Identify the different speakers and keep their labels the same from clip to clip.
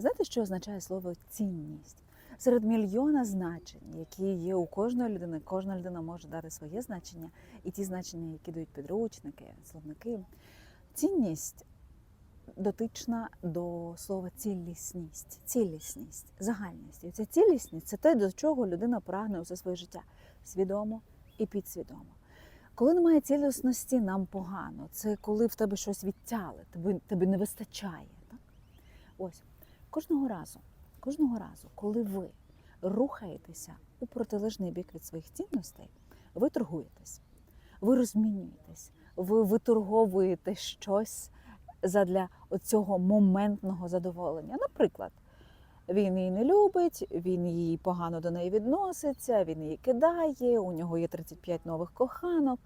Speaker 1: Ви знаєте, що означає слово цінність? Серед мільйона значень, які є у кожної людини, кожна людина може дати своє значення, і ті значення, які дають підручники, словники. Цінність дотична до слова цілісність, цілісність, загальність. І ця цілісність це те, до чого людина прагне усе своє життя свідомо і підсвідомо. Коли немає цілісності, нам погано. Це коли в тебе щось відтяли, тобі, тобі не вистачає. Так? Ось кожного разу, кожного разу, коли ви рухаєтеся у протилежний бік від своїх цінностей, ви торгуєтесь, ви розмінюєтесь, ви виторговуєте щось задля цього моментного задоволення. Наприклад, він її не любить, він її погано до неї відноситься, він її кидає, у нього є 35 нових коханок.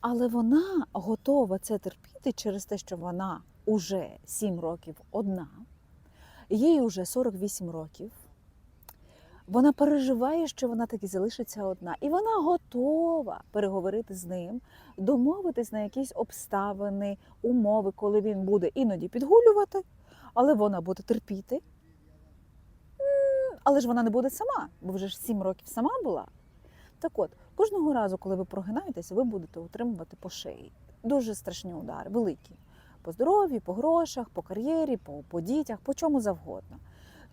Speaker 1: Але вона готова це терпіти через те, що вона уже 7 років одна, їй уже 48 років. Вона переживає, що вона таки залишиться одна, і вона готова переговорити з ним, домовитись на якісь обставини, умови, коли він буде іноді підгулювати, але вона буде терпіти. Але ж вона не буде сама, бо вже ж 7 років сама була. Так от, кожного разу, коли ви прогинаєтесь, ви будете отримувати по шиї. Дуже страшні удари, великі. По здоров'ю, по грошах, по кар'єрі, по, по дітях, по чому завгодно.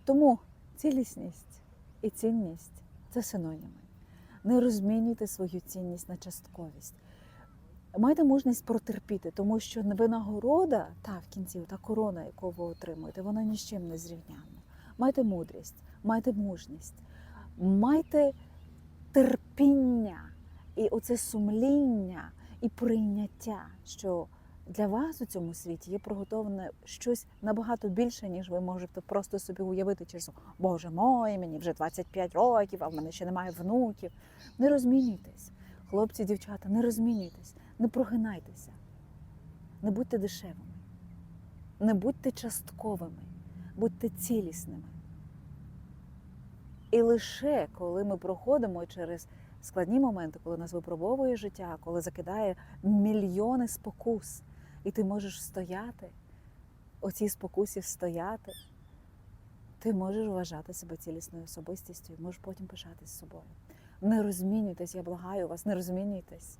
Speaker 1: Тому цілісність і цінність це синоніми. Не розмінюйте свою цінність на частковість. Майте мужність протерпіти, тому що винагорода, та в кінці, та корона, яку ви отримуєте, вона ні з чим не зрівнянна. Майте мудрість, майте мужність, майте терпіння і оце сумління і прийняття, що для вас у цьому світі є приготоване щось набагато більше, ніж ви можете просто собі уявити через Боже мой, мені вже 25 років, а в мене ще немає внуків. Не розмінюйтесь, хлопці, дівчата, не розмінюйтесь, не прогинайтеся, не будьте дешевими, не будьте частковими, будьте цілісними. І лише коли ми проходимо через складні моменти, коли нас випробовує життя, коли закидає мільйони спокус, і ти можеш стояти, оцій спокусі стояти, ти можеш вважати себе цілісною особистістю і можеш потім пишатись собою. Не розмінюйтесь, я благаю вас, не розмінюйтесь.